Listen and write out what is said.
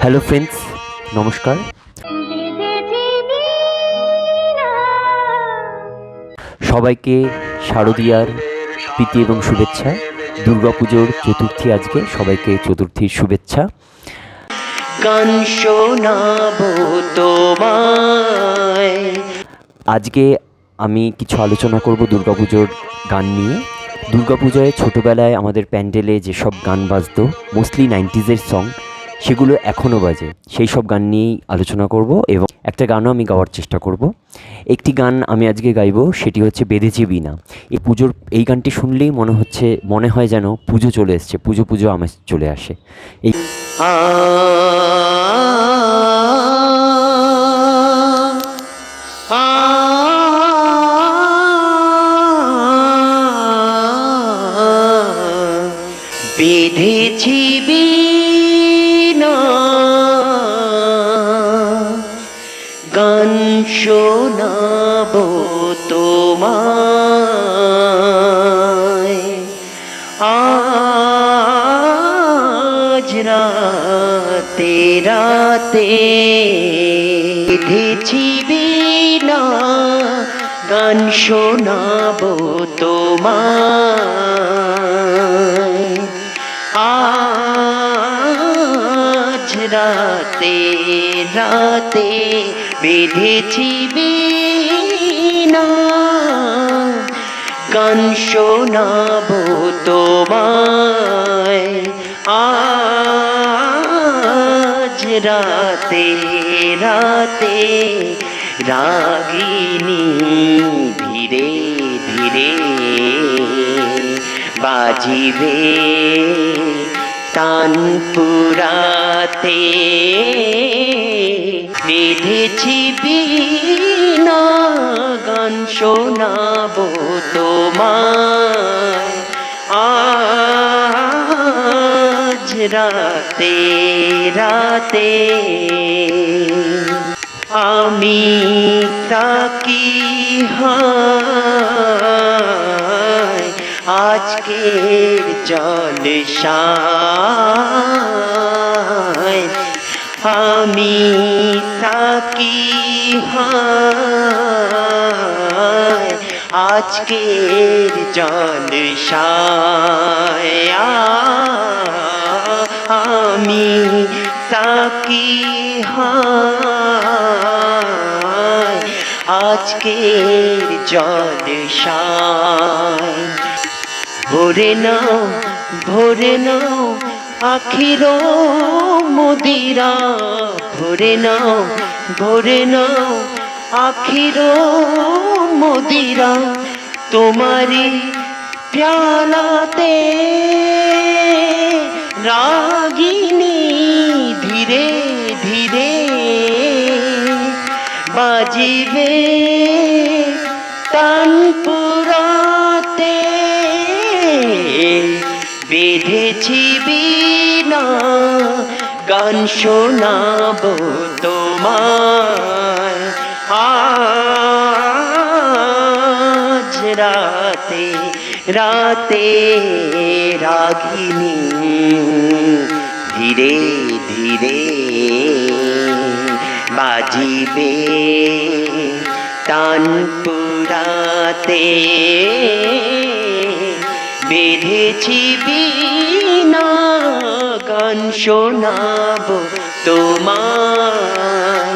Hello friends নমস্কার। সবাইকে শারদীয়ার প্রীতি এবং শুভেচ্ছা। দুর্গাপুজোর চতুর্থী আজকে। সবাইকে চতুর্থীর শুভেচ্ছা। গান শোনাবো তোমায়। আজকে আমি কিছু আলোচনা করব দুর্গাপুজোর গান নিয়ে। দুর্গাপূজায় ছোটোবেলায় আমাদের প্যান্ডেলে যেসব গান বাজতো মোস্টলি নাইনটিজের সং সেগুলো এখনও বাজে। সেই সব গান নিয়েই আলোচনা করব এবং একটা গানও আমি গাওয়ার চেষ্টা করব। একটি গান আমি আজকে গাইবো, সেটি হচ্ছে বেঁধেছি বিনা এই পুজোর, এই গানটি শুনলেই মনে হচ্ছে, মনে হয় যেন পুজো চলে এসছে, পুজো পুজো আমার চলে আসে। এই বেঁধেছি বিনা গান শোনাবো তোমায়। আজ রাতে রাতে বেঁধেছি বিনা গান শোনাবো তোমায়। রাতে রাতে বেঁধেছি বিনা গান শোনাবো তোমায়। আজ রাতে রাতে রাগিনী ধীরে ধীরে বাজিবে। তানপুরাতে বেঁধেছি বিনা গান শোনাবো তোমায়। আজ রাতে রাতে আমি তাকি হয় আজকের জলসায় আমি হয়। আজকের জলসায় আমি হয়। আজকের জলসায় ভরে নাও ভরে নাও আখির মদিরা। ভরে নাও ভরে নাও আখির মদিরা। তোমারি প্যালাতে রাগিনী ধীরে ধীরে বাজিবে তানপুরাতে। বেঁধেছি বিনা গান শোনাবো তোমায়। আজ রাতে রাতে রাগিনী ধীরে ধীরে বাজিবে তানপুরাতে। বেঁধেছি বিনা গান শোনাব তোমার